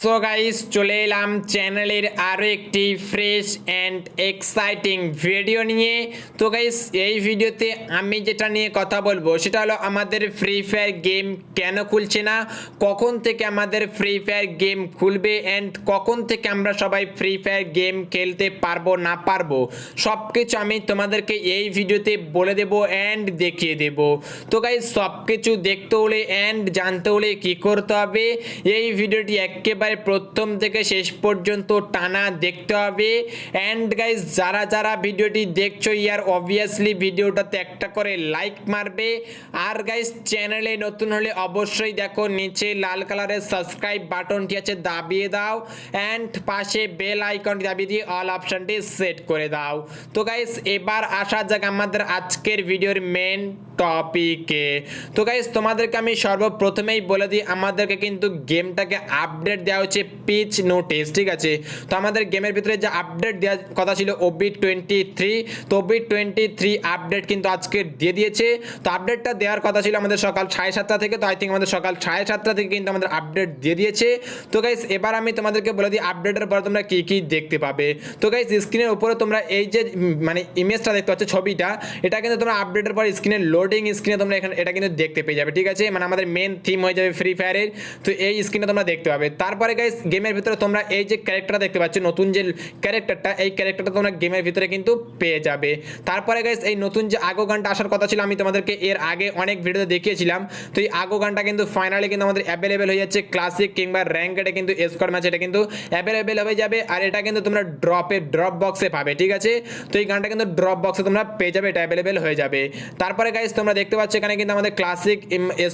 So guys চলে এলাম চ্যানেলের আরও একটি ফ্রেশ অ্যান্ড এক্সাইটিং ভিডিও নিয়ে। তো গাইস এই ভিডিওতে আমি যেটা নিয়ে কথা বলব, সেটা হলো আমাদের ফ্রি ফায়ার গেম কেন খুলছে না, কখন থেকে আমাদের ফ্রি ফায়ার গেম খুলবে অ্যান্ড কখন থেকে আমরা সবাই ফ্রি ফায়ার গেম খেলতে পারব, না পারব সব কিছু আমি তোমাদেরকে এই ভিডিওতে বলে দেবো অ্যান্ড দেখিয়ে দেব। তো গাইস সব কিছু দেখতে হলে অ্যান্ড জানতে হলে কি করতে হবে, এই ভিডিওটি একেবারে প্রথম থেকে শেষ পর্যন্ত টানা দেখতে হবে। অ্যান্ড গাইস যারা যারা ভিডিওটি দেখছ, ইয়ার অবভিয়াসলি ভিডিওটাতে একটা করে লাইক মারবে। আর গাইস চ্যানেলে নতুন হলে অবশ্যই দেখো, নিচে লাল কালারের সাবস্ক্রাইব বাটনটি আছে, দাবিয়ে দাও। অ্যান্ড পাশে বেল আইকনটি দাবিয়ে দিয়ে অল অপশনটি সেট করে দাও। তো গাইস এবার আসা যাক আমাদের আজকের ভিডিওর মেন টপিকে তো গাইস তোমাদেরকে আমি সর্বপ্রথমেই বলে দিই, আমাদেরকে কিন্তু গেমটাকে আপডেট দেওয়া হচ্ছে পিচ নোটিস ঠিক আছে? তো আমাদের গেমের ভিতরে যে আপডেট দেওয়ার কথা ছিল ওবি টোয়েন্টি থ্রি, তো ওবি টোয়েন্টি থ্রি আপডেট কিন্তু আজকে দিয়ে দিয়েছে। তো আপডেটটা দেওয়ার কথা ছিল আমাদের সকাল সাড়ে সাতটা থেকে, তো আই থিঙ্ক আমাদের সকাল সাড়ে সাতটা থেকে কিন্তু আমাদের আপডেট দিয়ে দিয়েছে। তো গাইস এবার আমি তোমাদেরকে বলে দিই আপডেটের পর তোমরা কী কী দেখতে পাবে। তো গাইস স্ক্রিনের উপরে তোমরা এই যে মানে ইমেজটা দেখতে পাচ্ছ ছবিটা, এটা কিন্তু তোমরা আপডেটের পর স্ক্রিনের লোডিং স্ক্রিনে তোমরা এখানে, এটা কিন্তু দেখতে পেয়ে যাবে, ঠিক আছে? মানে আমাদের মেন থিম হয়ে যাবে ফ্রি ফায়ারের তো এই স্ক্রিনে তোমরা দেখতে পাবে। তারপরে গাইস গেমের ভিতরে তোমরা এই যে ক্যারেক্টারটা দেখতে পাচ্ছ, নতুন যে ক্যারেক্টারটা এই ক্যারেক্টারটা তোমরা গেমের ভিতরে কিন্তু পেয়ে যাবে। তারপরে গাইস এই নতুন যে আগো গানটা আসার কথা ছিল, আমি তোমাদেরকে এর আগে অনেক ভিডিওতে দেখিয়েছিলাম। তো এই আগো গানটা কিন্তু ফাইনালি কিন্তু আমাদের অ্যাভেলেবেল হয়ে যাচ্ছে ক্লাসিক কিংবা র্যাঙ্কেটে কিন্তু স্কোয়ার ম্যাচ এটা কিন্তু অ্যাভেলেবেল হয়ে যাবে। আর এটা কিন্তু তোমরা ড্রপে ড্রপ বক্সে পাবে, ঠিক আছে? তো এই গানটা কিন্তু ড্রপ বক্সে তোমরা পেয়ে যাবে, এটা অ্যাভেলেবেল হয়ে যাবে। তারপরে গাইস তোমরা দেখতে পাচ্ছ এখানে কিন্তু আমাদের ক্লাসিক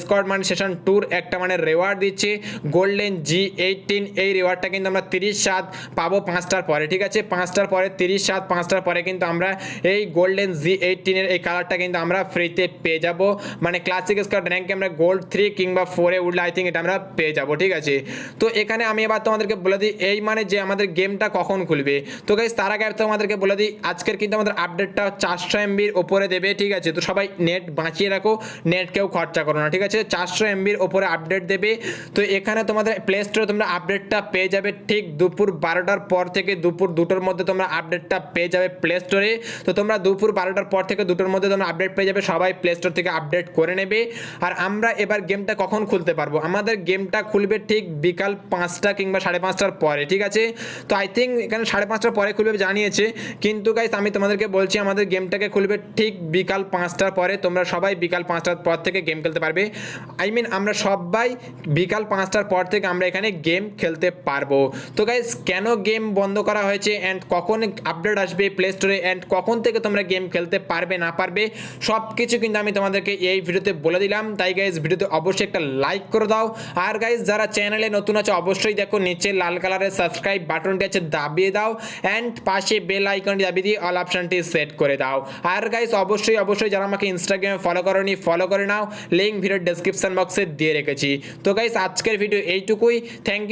স্কোয়াড মানে সেশন ট্যুর একটা মানে রেওয়ার্ড দিচ্ছে। গোল্ডেন জি এইটিন এই রিওয়ার্ডটা কিন্তু আমরা তিরিশ সাত পাবো পাঁচটার পরে, ঠিক আছে? পাঁচটার পরে, তিরিশ সাত, পাঁচটার পরে কিন্তু আমরা এই গোল্ডেন জি এইটিনের এই কালারটা কিন্তু আমরা ফ্রিতে পেয়ে যাব। মানে ক্লাসিক স্কোয়াড র্যাঙ্কে আমরা গোল্ড থ্রি কিংবা ফোরে উঠলে আই থিঙ্ক এটা আমরা পেয়ে যাব, ঠিক আছে? তো এখানে আমি এবার তোমাদেরকে বলে দিই, এই মানে যে আমাদের গেমটা কখন খুলবে? তো গাইজ তার আগে তোমাদেরকে বলে দিই, আজকের কিন্তু আমাদের আপডেটটা চারশো এমবির ওপরে দেবে, ঠিক আছে? তো সবাই নেট বাঁচিয়ে রাখো নেট কেউ খরচা করো না, ঠিক আছে? চারশো এমবির ওপরে আপডেট দেবে। তো এখানে তোমাদের প্লে স্টোরে তোমরা আপডেটটা পেয়ে যাবে ঠিক দুপুর বারোটার পর থেকে দুপুর দুটোর মধ্যে তোমরা আপডেটটা পেয়ে যাবে প্লে স্টোরে তো তোমরা দুপুর বারোটার পর থেকে দুটোর মধ্যে তোমরা আপডেট পেয়ে যাবে, সবাই প্লে স্টোর থেকে আপডেট করে নেবে। আর আমরা এবার গেমটা কখন খুলতে পারব? আমাদের গেমটা খুলবে ঠিক বিকাল পাঁচটা কিংবা সাড়ে পাঁচটার পরে, ঠিক আছে? তো আই থিঙ্ক এখানে সাড়ে পাঁচটার পরে খুলবে জানিয়েছে। কিন্তু গাইস আমি তোমাদেরকে বলছি, আমাদের গেমটাকে খুলবে ঠিক বিকাল পাঁচটার পরে। তোমরা সবাই বিকাল পাঁচটার পর থেকে গেম খেলতে পারবে। আই মিন আমরা সবাই বিকাল পাঁচটার পর থেকে আমরা এখানে গেম খেলতে পারব। তো গাইস কেন গেম বন্ধ করা হয়েছে অ্যান্ড কখন আপডেট আসবে প্লে স্টোরে অ্যান্ড কখন থেকে তোমরা গেম খেলতে পারবে, না পারবে সব কিছু কিন্তু আমি তোমাদেরকে এই ভিডিওতে বলে দিলাম। তাই গাইজ ভিডিওতে অবশ্যই একটা লাইক করে দাও। আর গাইজ যারা চ্যানেলে নতুন আছে, অবশ্যই দেখো, নিচে লাল কালারের সাবস্ক্রাইব বাটনটি আছে, দাবিয়ে দাও অ্যান্ড পাশে বেল আইকনটি দাবিয়ে দিয়ে অল অপশনটি সেট করে দাও। আর গাইজ অবশ্যই অবশ্যই যারা আমাকে ইনস্টাগ্রামে ফলো করনি ফলো করে নাও। লিঙ্ক ভিডিওর ডেসক্রিপশন বক্সে দিয়ে রেখেছি। তো গাইজ আজকের ভিডিও এইটুকুই। Thank you